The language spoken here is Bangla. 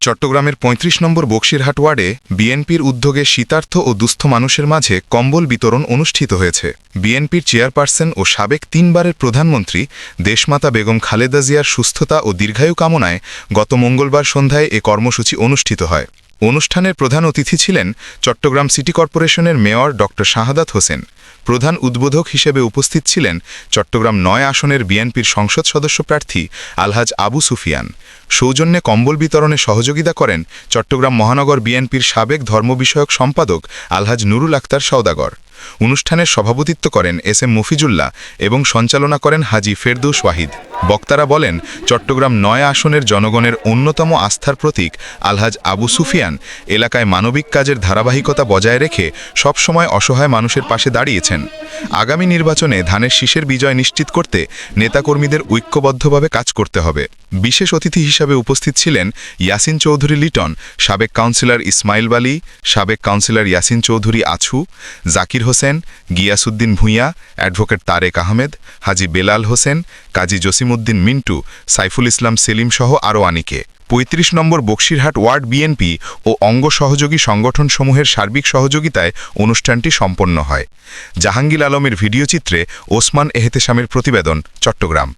চট্টগ্রামের ৩৫ নম্বর বক্সিরহাট ওয়ার্ডে বিএনপির উদ্যোগে শীতার্থ ও দুস্থ মানুষের মাঝে কম্বল বিতরণ অনুষ্ঠিত হয়েছে। বিএনপির চেয়ারপারসন ও সাবেক তিনবারের প্রধানমন্ত্রী দেশমাতা বেগম খালেদা জিয়ার সুস্থতা ও দীর্ঘায়ু কামনায় গত মঙ্গলবার সন্ধ্যায় এ কর্মসূচি অনুষ্ঠিত হয়। অনুষ্ঠানের প্রধান অতিথি ছিলেন চট্টগ্রাম সিটি কর্পোরেশনের মেয়র ড শাহাদাত হোসেন। প্রধান উদ্বোধক হিসেবে উপস্থিত ছিলেন চট্টগ্রাম নয় আসনের বিএনপির সংসদ সদস্য প্রার্থী আলহাজ আবু সুফিয়ান। সৌজন্যে কম্বল বিতরণে সহযোগিতা করেন চট্টগ্রাম মহানগর বিএনপির সাবেক ধর্মবিষয়ক সম্পাদক আলহাজ নুরুল আক্তার সওদাগর। অনুষ্ঠানের সভাপতিত্ব করেন এস এম মফিজুল্লাহ এবং সঞ্চালনা করেন হাজি ফেরদৌস ওয়াহিদ। বক্তারা বলেন, চট্টগ্রাম নয় আসনের জনগণের অন্যতম আস্থার প্রতীক আলহাজ আবু সুফিয়ান। এলাকায় মানবিক কাজের ধারাবাহিকতা বজায় রেখে সবসময় অসহায় মানুষের পাশে দাঁড়িয়েছেন। আগামী নির্বাচনে ধানের শীষের বিজয় নিশ্চিত করতে নেতাকর্মীদের ঐক্যবদ্ধভাবে কাজ করতে হবে। বিশেষ অতিথি হিসাবে উপস্থিত ছিলেন ইয়াসিন চৌধুরী লিটন, সাবেক কাউন্সিলর ইসমাইল বালি, সাবেক কাউন্সিলর ইয়াসিন চৌধুরী আছু, জাকির হোসেন গিয়াসুদ্দিন ভূঁইয়া, অ্যাডভোকেট তারেক আহমেদ, হাজি বেলাল হোসেন, কাজী জসিমউদ্দিন মিন্টু, সাইফুল ইসলাম সেলিম সহ আরও অনেকে। ৩৫ নম্বর বক্সিরহাট ওয়ার্ড বিএনপি ও অঙ্গ সহযোগী সংগঠনসমূহের সার্বিক সহযোগিতায় অনুষ্ঠানটি সম্পন্ন হয়। জাহাঙ্গীর আলমের ভিডিওচিত্রে ওসমান এহতেশামের প্রতিবেদন, চট্টগ্রাম।